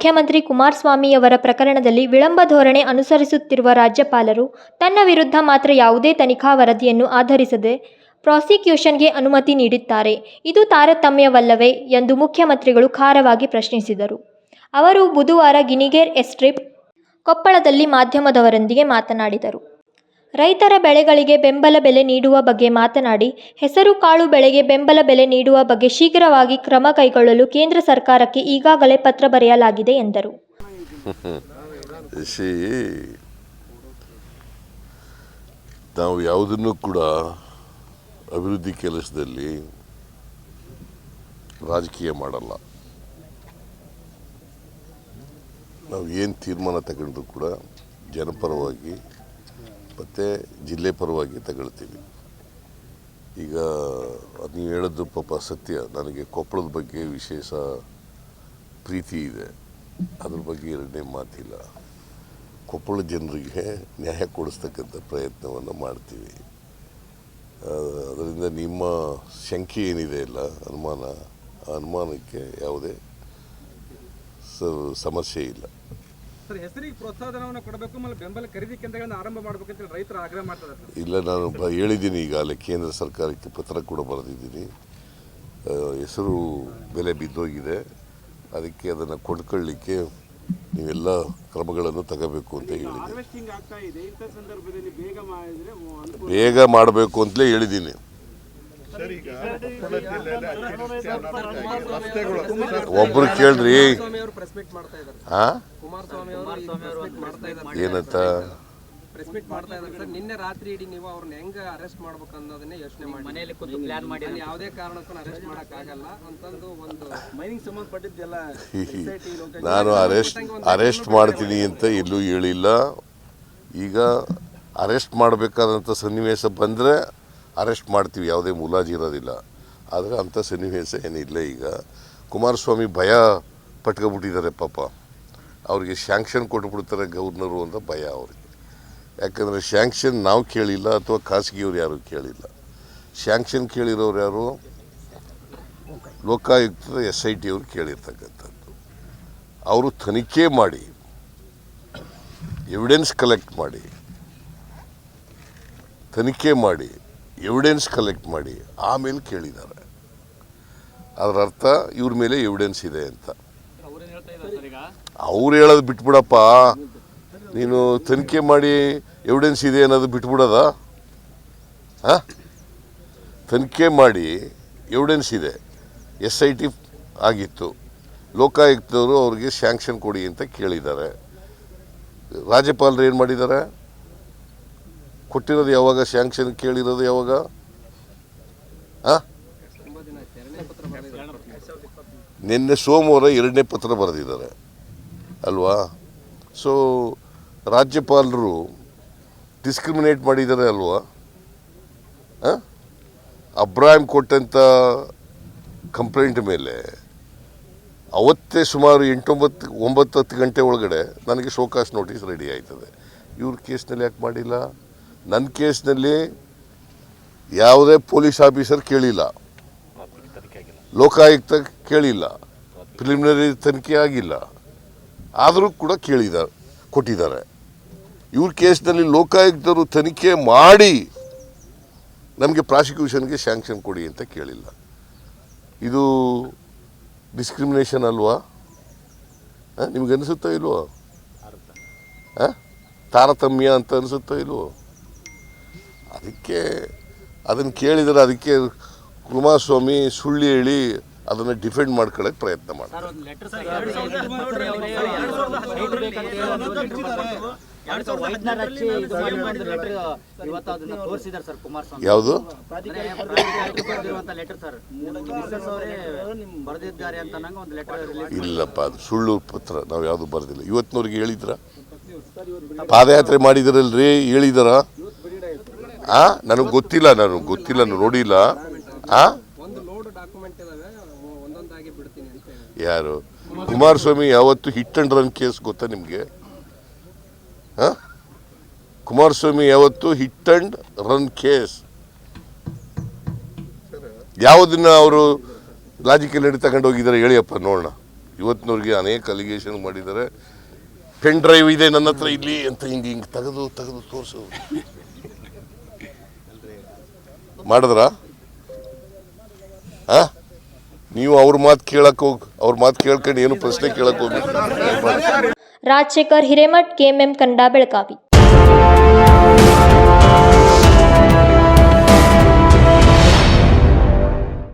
ಮುಖ್ಯಮಂತ್ರಿ ಕುಮಾರಸ್ವಾಮಿಯವರ ಪ್ರಕರಣದಲ್ಲಿ ವಿಳಂಬ ಧೋರಣೆ ಅನುಸರಿಸುತ್ತಿರುವ ರಾಜ್ಯಪಾಲರು ತನ್ನ ವಿರುದ್ಧ ಮಾತ್ರ ಯಾವುದೇ ತನಿಖಾ ವರದಿಯನ್ನು ಆಧರಿಸದೆ ಪ್ರಾಸಿಕ್ಯೂಷನ್ಗೆ ಅನುಮತಿ ನೀಡುತ್ತಾರೆ ಇದು ತಾರತಮ್ಯವಲ್ಲವೇ ಎಂದು ಮುಖ್ಯಮಂತ್ರಿಗಳು ಖಾರವಾಗಿ ಪ್ರಶ್ನಿಸಿದರು. ಅವರು ಬುಧವಾರ ಗಿನಿಗೇರ್ ಎಸ್ಟ್ರಿಪ್ ಕೊಪ್ಪಳದಲ್ಲಿ ಮಾಧ್ಯಮದವರೊಂದಿಗೆ ಮಾತನಾಡಿದರು. ರೈತರ ಬೆಳೆಗಳಿಗೆ ಬೆಂಬಲ ಬೆಲೆ ನೀಡುವ ಬಗ್ಗೆ ಮಾತನಾಡಿ, ಹೆಸರು ಕಾಳು ಬೆಳೆಗೆ ಬೆಂಬಲ ಬೆಲೆ ನೀಡುವ ಬಗ್ಗೆ ಶೀಘ್ರವಾಗಿ ಕ್ರಮ ಕೈಗೊಳ್ಳಲು ಕೇಂದ್ರ ಸರ್ಕಾರಕ್ಕೆ ಈಗಾಗಲೇ ಪತ್ರ ಬರೆಯಲಾಗಿದೆ ಎಂದರು. ನಾವು ಯಾವುದನ್ನು ಕೂಡ ಅಭಿವೃದ್ಧಿ ಕೆಲಸದಲ್ಲಿ ರಾಜಕೀಯ ಮಾಡಲ್ಲ. ನಾವು ಏನು ತೀರ್ಮಾನ ತಗೊಂಡ್ರು ಕೂಡ ಜನಪರವಾಗಿ ಮತ್ತು ಜಿಲ್ಲೆ ಪರವಾಗಿ ತಗೊಳ್ತೀವಿ. ಈಗ ಅದು ನೀವು ಹೇಳೋದು ಪಾಪ ಸತ್ಯ. ನನಗೆ ಕೊಪ್ಪಳದ ಬಗ್ಗೆ ವಿಶೇಷ ಪ್ರೀತಿ ಇದೆ. ಅದ್ರ ಬಗ್ಗೆ ಎರಡನೇ ಮಾತಿಲ್ಲ. ಕೊಪ್ಪಳ ಜನರಿಗೆ ನ್ಯಾಯ ಕೊಡಿಸ್ತಕ್ಕಂಥ ಪ್ರಯತ್ನವನ್ನು ಮಾಡ್ತೀವಿ. ಅದರಿಂದ ನಿಮ್ಮ ಶಂಕೆ ಏನಿದೆ ಇಲ್ಲ? ಅನುಮಾನ? ಆ ಅನುಮಾನಕ್ಕೆ ಯಾವುದೇ ಸಮಸ್ಯೆ ಇಲ್ಲ. ಸರ್ ಹೆಸರಿಗೆ ಪ್ರೋತ್ಸಾಹಧನವನ್ನು ಕೊಡಬೇಕು ಆಮೇಲೆ ಬೆಂಬಲ ಖರೀದಿ ಕೇಂದ್ರಗಳನ್ನು ಆರಂಭ ಮಾಡಬೇಕು ಅಂತ ರೈತರು ಆಗ್ರಹ ಮಾಡ್ತಾರೆ ಸರ್. ಇಲ್ಲ ನಾನು ಬ- ಹೇಳಿದ್ದೀನಿ ಈಗಾಗಲೇ ಕೇಂದ್ರ ಸರ್ಕಾರಕ್ಕೆ ಪತ್ರ ಕೂಡ ಬರೆದಿದ್ದೀನಿ. ಆ, ಹೆಸರು ಬೆಲೆ ಬಿದ್ದೋಗಿದೆ. ಅದಕ್ಕೆ ಅದನ್ನು ಕೊಂಡ್ಕೊಳ್ಳಿಕ್ಕೆ ನೀವೆಲ್ಲ ಕ್ರಮಗಳನ್ನು ತಗೋಬೇಕು ಅಂತ ಹೇಳಿದ್ದೀನಿ. ಹಾರ್ವೆಸ್ಟಿಂಗ್ ಆಗ್ತಾ ಇದೆ ಇಂಥ ಸಂದರ್ಭದಲ್ಲಿ ಬೇಗ ಮಾಡಿದ್ರೆ ಅನುಕೂಲ ಬೇಗ ಮಾಡಬೇಕು ಅಂತಲೇ ಹೇಳಿದ್ದೀನಿ. ಒಬ್ರು ಕೇಳ್ರಿ. ಸ್ವಾಮಿ ಅವರು ಪ್ರೆಸ್ ಮೀಟ್ ಮಾಡ್ತಾ ಇದ್ದಾರೆ. ಆ? ಕುಮಾರಸ್ವಾಮಿ ಅವರು ಮಾಡ್ತಾ ಇದ್ದಾರೆ. ಏನಂತ? ಪ್ರೆಸ್ ಮೀಟ್ ಮಾಡ್ತಾ ಇದ್ದಾರೆ. ಸರ್ ನಿನ್ನೆ ರಾತ್ರಿ ಇಡೀ ನೀವು ಅವ್ರನ್ನ ಹೆಂಗ ಅರೆಸ್ಟ್ ಮಾಡ್ಬೇಕು ಅನ್ನೋದನ್ನೇ ಯೋಚನೆ ಮಾಡಿ ಮನೆಯಲ್ಲಿ ಕೂತು ಪ್ಲಾನ್ ಮಾಡಿ ಯಾವುದೇ ಕಾರಣಕ್ಕೂ ಅರೆಸ್ಟ್ ಮಾಡಕ್ ಆಗಲ್ಲ. ಅಂತಂದು ಒಂದು ಮೈನಿಂಗ್ ಸಂಬಂಧಪಟ್ಟಿದ್ದೆಲ್ಲ ನಾನು ಅರೆಸ್ಟ್ ಅರೆಸ್ಟ್ ಮಾಡ್ತೀನಿ ಅಂತ ಎಲ್ಲೂ ಹೇಳಿಲ್ಲ. ಈಗ ಅರೆಸ್ಟ್ ಮಾಡಬೇಕಾದಂಥ ಸನ್ನಿವೇಶ ಬಂದರೆ ಅರೆಸ್ಟ್ ಮಾಡ್ತೀವಿ. ಯಾವುದೇ ಮುಲಾಜಿ ಇರೋದಿಲ್ಲ. ಆದರೆ ಅಂಥ ಸನ್ನಿವೇಶ ಏನಿಲ್ಲ ಈಗ. ಕುಮಾರಸ್ವಾಮಿ ಭಯ ಪಟ್ಕೊಬಿಟ್ಟಿದ್ದಾರೆ ಪಾಪ. ಅವ್ರಿಗೆ ಶಾಂಕ್ಷನ್ ಕೊಟ್ಬಿಡ್ತಾರೆ ಗವರ್ನರು ಅಂತ ಭಯ ಅವ್ರಿಗೆ. ಯಾಕಂದರೆ ಶ್ಯಾಂಕ್ಷನ್ ನಾವು ಕೇಳಿಲ್ಲ ಅಥವಾ ಖಾಸಗಿಯವ್ರು ಯಾರು ಕೇಳಿಲ್ಲ. ಶ್ಯಾಂಕ್ಷನ್ ಕೇಳಿರೋರು ಯಾರು? ಲೋಕಾಯುಕ್ತದ ಎಸ್ ಐ ಟಿಯವರು ಕೇಳಿರ್ತಕ್ಕಂಥದ್ದು. ಅವರು ತನಿಖೆ ಮಾಡಿ ಎವಿಡೆನ್ಸ್ ಕಲೆಕ್ಟ್ ಮಾಡಿ, ತನಿಖೆ ಮಾಡಿ ಎವಿಡೆನ್ಸ್ ಕಲೆಕ್ಟ್ ಮಾಡಿ, ಆಮೇಲೆ ಕೇಳಿದ್ದಾರೆ. ಅದರ ಅರ್ಥ ಇವ್ರ ಮೇಲೆ ಎವಿಡೆನ್ಸ್ ಇದೆ ಅಂತ. ಅವ್ರು ಹೇಳೋದು ಬಿಟ್ಬಿಡಪ್ಪ. ನೀನು ತನಿಖೆ ಮಾಡಿ ಎವಿಡೆನ್ಸ್ ಇದೆ ಅನ್ನೋದು ಬಿಟ್ಬಿಡೋದ? ಹಾಂ? ತನಿಖೆ ಮಾಡಿ ಎವಿಡೆನ್ಸ್ ಇದೆ. ಎಸ್ ಐ ಟಿ ಆಗಿತ್ತು. ಲೋಕಾಯುಕ್ತವರು ಅವ್ರಿಗೆ ಸ್ಯಾಂಕ್ಷನ್ ಕೊಡಿ ಅಂತ ಕೇಳಿದ್ದಾರೆ. ರಾಜ್ಯಪಾಲರು ಏನು ಮಾಡಿದ್ದಾರೆ? ಕೊಟ್ಟಿರೋದು ಯಾವಾಗ? ಸ್ಯಾಂಕ್ಷನ್ ಕೇಳಿರೋದು ಯಾವಾಗ? ಹಾಂ ತುಂಬಾ ದಿನ ಆಯ್ತು ಎರಡನೇ ಪತ್ರ ಬರೆದಿದ್ದಾರೆ ನಿನ್ನೆ ಸೋಮವಾರ ಎರಡನೇ ಪತ್ರ ಬರೆದಿದ್ದಾರೆ. ಅಲ್ವಾ? ಸೊ ರಾಜ್ಯಪಾಲರು ಡಿಸ್ಕ್ರಿಮಿನೇಟ್ ಮಾಡಿದ್ದಾರೆ ಅಲ್ವಾ? ಅಬ್ರಾಹಿಂ ಕೊಟ್ಟಂಥ ಕಂಪ್ಲೇಂಟ್ ಮೇಲೆ ಅವತ್ತೇ ಸುಮಾರು ಎಂಟೊಂಬತ್ತು, ಒಂಬತ್ತು, ಹತ್ತು ಗಂಟೆ ಒಳಗಡೆ ನನಗೆ ಶೋಕಾಸ್ ನೋಟಿಸ್ ರೆಡಿ ಆಯ್ತದೆ. ಇವ್ರ ಕೇಸ್ನಲ್ಲಿ ಯಾಕೆ ಮಾಡಿಲ್ಲ? ನನ್ನ ಕೇಸ್ನಲ್ಲಿ ಯಾವುದೇ ಪೊಲೀಸ್ ಆಫೀಸರ್ ಕೇಳಿಲ್ಲ. ಲೋಕಾಯುಕ್ತ ಕೇಳಿಲ್ಲ. ಪ್ರಿಲಿಮಿನರಿ ತನಿಖೆ ಆಗಿಲ್ಲ. ಆದರೂ ಕೂಡ ಕೇಳಿದ್ದಾರೆ ಕೊಟ್ಟಿದ್ದಾರೆ. ಇವ್ರ ಕೇಸ್ನಲ್ಲಿ ಲೋಕಾಯುಕ್ತರು ತನಿಖೆ ಮಾಡಿ ನಮಗೆ ಪ್ರಾಸಿಕ್ಯೂಷನ್ಗೆ ಸ್ಯಾಂಕ್ಷನ್ ಕೊಡಿ ಅಂತ ಕೇಳಿಲ್ಲ. ಇದು ಡಿಸ್ಕ್ರಿಮಿನೇಷನ್ ಅಲ್ವಾ? ನಿಮ್ಗೆ ಅನಿಸುತ್ತೋ ಇಲ್ವೋ? ತಾರತಮ್ಯ ಅಂತ ಅನಿಸುತ್ತೋ ಇಲ್ವೋ? ಅದಕ್ಕೆ ಅದನ್ನು ಕೇಳಿದರೆ ಅದಕ್ಕೆ ಕುಮಾರಸ್ವಾಮಿ ಸುಳ್ಳು ಹೇಳಿ ಅದನ್ನು ಡಿಫೆಂಡ್ ಮಾಡ್ಕೊಳ್ಳೋಕೆ ಪ್ರಯತ್ನ ಮಾಡ್ತಾರೆ. ಯಾವುದು? ಪ್ರಾಧಿಕಾರಕ್ಕೆ ಬರೆದಿರುವಂತ ಲೆಟರ್ ಸರ್. ಮಿಸಸ್ ಅವರೇ ಅಂತ ನಂಗೆ ಒಂದು ಲೆಟರ್ ರಿಲೀಸ್ ಇಲ್ಲಪ್ಪ ಅದು ಸುಳ್ಳು ಪತ್ರ ನಾವು ಯಾವುದು ಬರೆದಿಲ್ಲ. ಇವತ್ತಿನವ್ರಿಗೆ ಹೇಳಿದ್ರ? ಪಾದಯಾತ್ರೆ ಮಾಡಿದ್ರಲ್ರಿ ಹೇಳಿದಾರ? ಆ ನನಗೆ ಗೊತ್ತಿಲ್ಲ ನಾನು ಗೊತ್ತಿಲ್ಲ ನೋಡಿಲ್ಲ. ಯಾರು? ಕುಮಾರಸ್ವಾಮಿ ಯಾವತ್ತು ಹಿಟ್ ಅಂಡ್ ರನ್ ಕೇಸ್ ಗೊತ್ತಾ ನಿಮಗೆ? ಕುಮಾರಸ್ವಾಮಿ ಯಾವತ್ತು ಹಿಟ್ ಅಂಡ್ ರನ್ ಕೇಸ್ ಯಾವುದನ್ನ ಅವರು ಲಾಜಿಕಲ್ ನಡಿ ತಗೊಂಡು ಹೋಗಿದ್ದಾರೆ ಹೇಳಿಯಪ್ಪ ನೋಡೋಣ. ಇವತ್ತಿನವ್ರಿಗೆ ಅನೇಕ ಅಲಿಗೇಷನ್ ಮಾಡಿದ್ದಾರೆ. ಪೆನ್ ಡ್ರೈವ್ ಇದೆ ನನ್ನ ಹತ್ರ ಇಲ್ಲಿ ಅಂತ ಹಿಂಗೆ ಹಿಂಗೆ ತೆಗೆದು ತೆಗೆದು ತೋರಿಸು. ಮಾಡಿದ್ರಾ? ನೀವು ಅವ್ರ ಮಾತು ಕೇಳಕ್ ಹೋಗಿ ಅವ್ರ ಮಾತು ಕೇಳ್ಕೊಂಡು ಏನು ಪ್ರಶ್ನೆ ಕೇಳಕ್ ಹೋಗಿ ರಾಜಶೇಖರ್ ಹಿರೇಮಠ್, ಕೆಎಂಎಂ ಕನ್ನಡ ಬೆಳಗಾವಿ